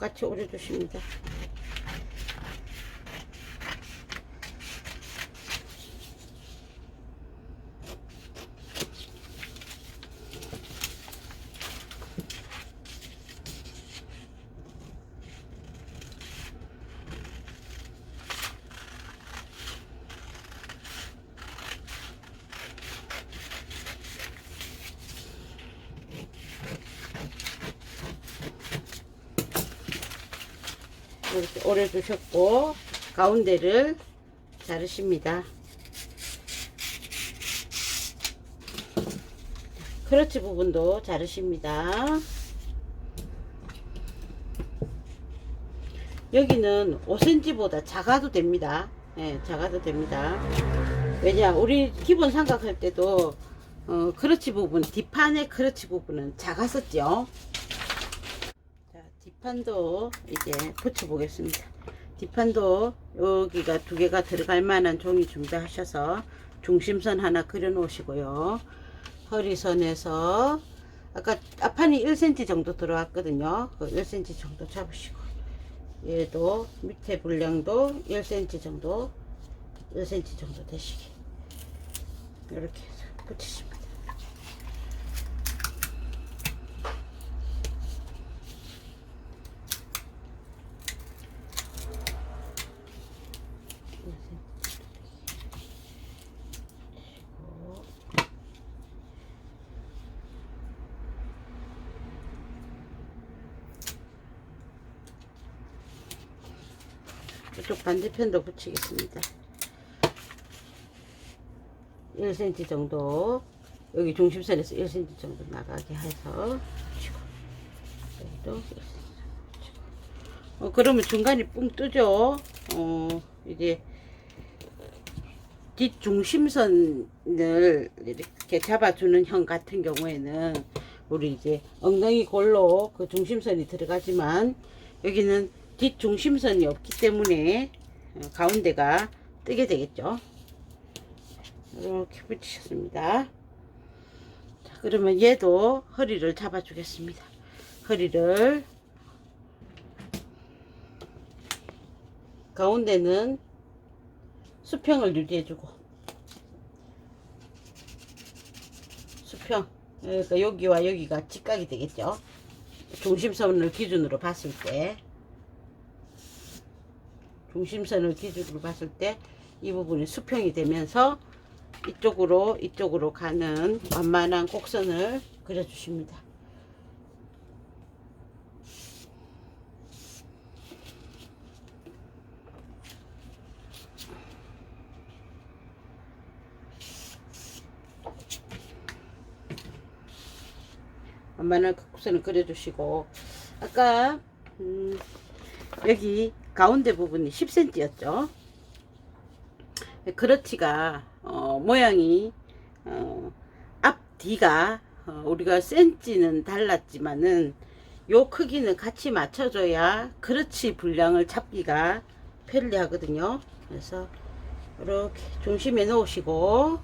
똑같이 오려주십니다. 이렇게 오려주셨고 가운데를 자르십니다. 크러치 부분도 자르십니다. 여기는 5cm보다 작아도 됩니다. 예, 작아도 됩니다. 왜냐, 우리 기본 삼각 할 때도 어, 크러치 부분, 뒷판의 크러치 부분은 작았었죠. 자, 뒷판도 이제 붙여보겠습니다. 뒷판도 여기가 두 개가 들어갈 만한 종이 준비하셔서 중심선 하나 그려 놓으시고요. 허리선에서 아까 앞판이 1cm 정도 들어왔거든요. 그 1cm 정도 잡으시고 얘도 밑에 분량도 1cm 정도 1cm 정도 되시게 이렇게 해서 붙이십니다. 이쪽 반대편도 붙이겠습니다. 1cm 정도 여기 중심선에서 1cm 정도 나가게 해서 여기도 1cm 붙이고 어, 그러면 중간이 뿡 뜨죠. 어, 이제 뒷중심선을 이렇게 잡아주는 형 같은 경우에는 우리 이제 엉덩이 골로 그 중심선이 들어가지만 여기는 뒷중심선이 없기 때문에 어, 가운데가 뜨게 되겠죠. 이렇게 붙이셨습니다. 자, 그러면 얘도 허리를 잡아주겠습니다. 허리를 가운데는 수평을 유지해주고 수평 그러니까 여기와 여기가 직각이 되겠죠. 중심선을 기준으로 봤을 때 중심선을 기준으로 봤을 때 이 부분이 수평이 되면서 이쪽으로 이쪽으로 가는 완만한 곡선을 그려주십니다. 완만한 곡선을 그려주시고 아까 음, 여기 가운데 부분이 10cm였죠. 크러치가 어, 모양이 어, 앞뒤가 어, 우리가 센치는 달랐지만은 요 크기는 같이 맞춰줘야 크러치 분량을 잡기가 편리하거든요. 그래서 이렇게 중심에 놓으시고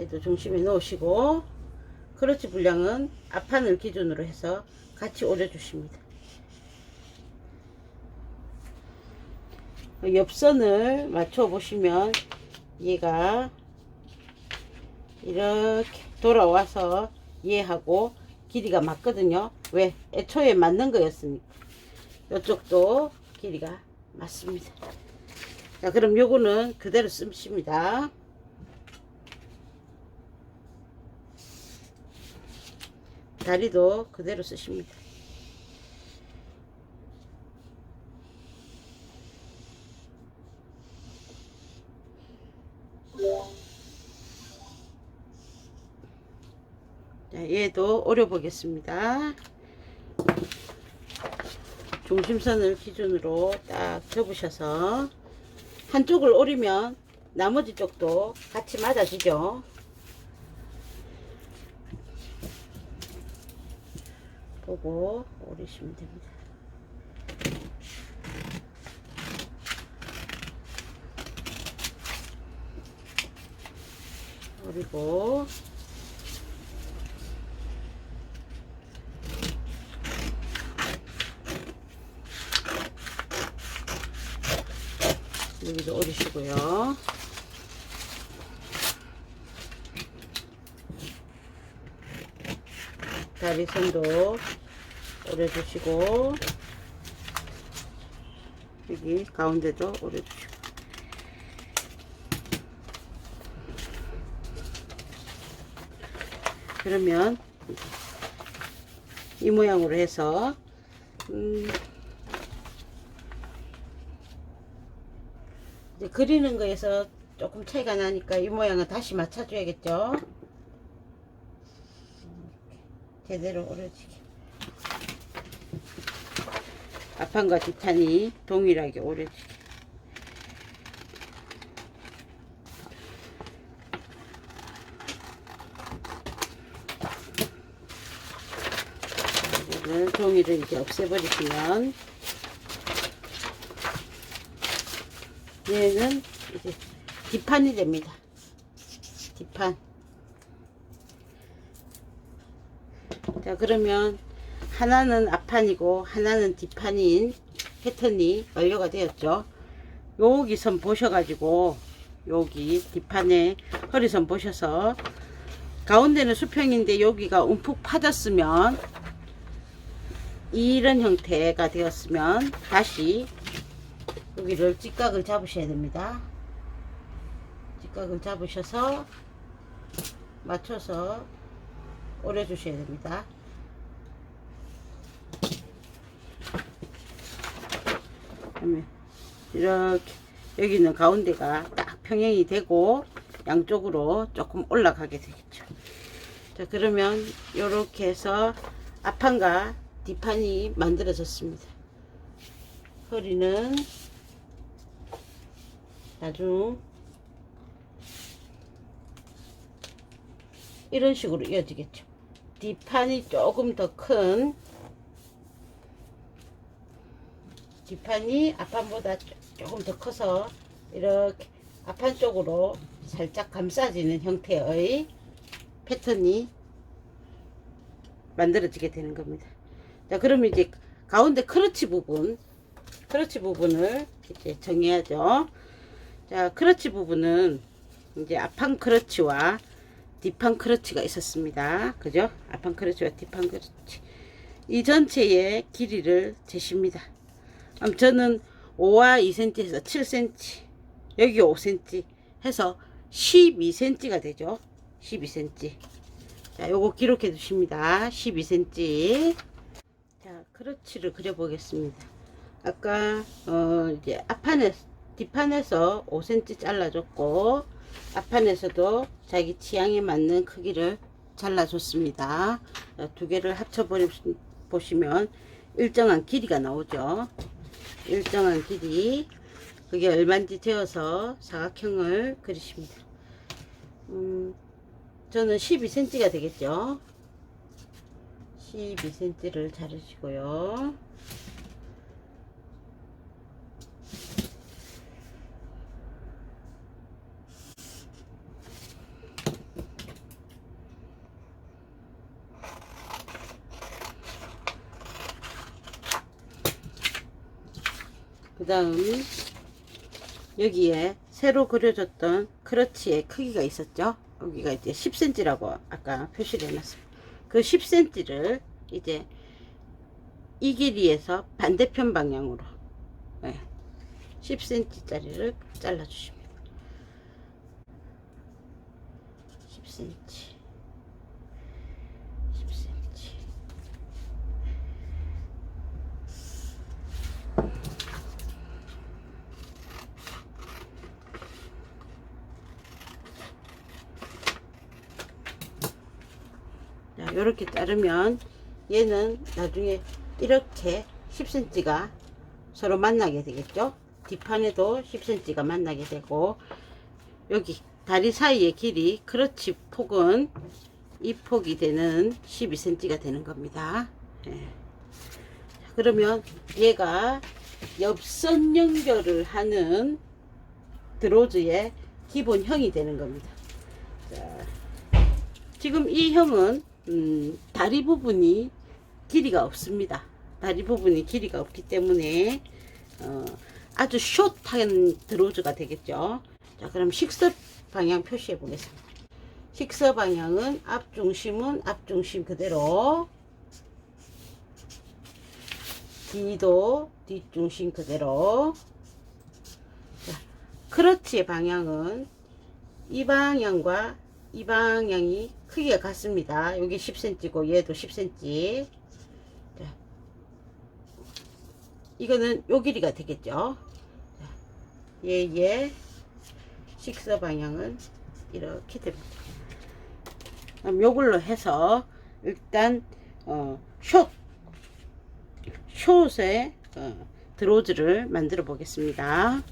얘도 중심에 놓으시고 크러치 분량은 앞판을 기준으로 해서 같이 오려주십니다. 옆선을 맞춰 보시면 얘가 이렇게 돌아와서 얘하고 길이가 맞거든요. 왜? 애초에 맞는 거였으니까. 이쪽도 길이가 맞습니다. 자, 그럼 요거는 그대로 쓰십니다. 다리도 그대로 쓰십니다. 얘도 오려 보겠습니다. 중심선을 기준으로 딱 접으셔서 한쪽을 오리면 나머지 쪽도 같이 맞아지죠. 보고 오리시면 됩니다. 그리고 여기도 오르시고요. 다리선도 오려주시고 여기 가운데도 오려주시고 그러면 이 모양으로 해서 음, 이제 그리는 거에서 조금 차이가 나니까 이 모양을 다시 맞춰줘야겠죠. 제대로 오려지게. 앞판과 뒷판이 동일하게 오려지게. 종이를 이제 없애버리시면 얘는 이제 뒷판이 됩니다. 뒷판. 자, 그러면 하나는 앞판이고 하나는 뒷판인 패턴이 완료가 되었죠. 여기 선 보셔가지고 여기 뒷판에 허리선 보셔서 가운데는 수평인데 여기가 움푹 파졌으면 이런 형태가 되었으면 다시 여기를 직각을 잡으셔야 됩니다. 직각을 잡으셔서 맞춰서 오려 주셔야 됩니다. 이렇게 여기는 가운데가 딱 평행이 되고 양쪽으로 조금 올라가게 되겠죠. 자 그러면 이렇게 해서 앞판과 뒷판이 만들어졌습니다. 허리는 나중 이런 식으로 이어지겠죠. 뒷판이 조금 더 큰 뒷판이 앞판보다 조- 조금 더 커서 이렇게 앞판 쪽으로 살짝 감싸지는 형태의 패턴이 만들어지게 되는 겁니다. 자, 그러면 이제 가운데 크러치 부분, 크러치 부분을 이제 정해야죠. 자, 크러치 부분은 이제 앞판 크러치와 뒷판 크러치가 있었습니다. 그죠? 앞판 크러치와 뒷판 크러치. 이 전체의 길이를 재십니다. 그럼 저는 5와 2cm에서 7cm, 여기 5cm 해서 12cm가 되죠. 12cm. 자, 요거 기록해 두십니다. 12cm. 자, 크러치를 그려보겠습니다. 아까, 어, 이제 앞판에, 뒷판에서 5cm 잘라줬고, 앞판에서도 자기 취향에 맞는 크기를 잘라줬습니다. 자, 두 개를 합쳐보시면 일정한 길이가 나오죠. 일정한 길이. 그게 얼마인지 재어서 사각형을 그리십니다. 음, 저는 12cm가 되겠죠. 12cm를 자르시고요. 다음 여기에 새로 그려줬던 크러치의 크기가 있었죠? 여기가 이제 10cm라고 아까 표시를 해놨습니다. 그 10cm를 이제 이 길이에서 반대편 방향으로 네, 10cm 짜리를 잘라 주십니다. 10cm 10cm 자, 이렇게 자르면 얘는 나중에 이렇게 10cm가 서로 만나게 되겠죠. 뒷판에도 10cm가 만나게 되고 여기 다리 사이의 길이 크러치 폭은 이 폭이 되는 12cm가 되는 겁니다. 예. 자, 그러면 얘가 옆선 연결을 하는 드로즈의 기본형이 되는 겁니다. 자, 지금 이 형은 음, 다리 부분이 길이가 없습니다. 다리 부분이 길이가 없기 때문에 어, 아주 숏한 드로즈가 되겠죠. 자, 그럼 식서 방향 표시해 보겠습니다. 식서 방향은 앞중심은 앞중심 그대로 뒤도 뒷중심 그대로 자, 크러치의 방향은 이 방향과 이 방향이 크기가 같습니다. 여기 10cm고 얘도 10cm 자, 이거는 요 길이가 되겠죠. 자, 얘의 식서 방향은 이렇게 됩니다. 그럼 요걸로 해서 일단 어, 숏 숏에 어, 드로즈를 만들어 보겠습니다.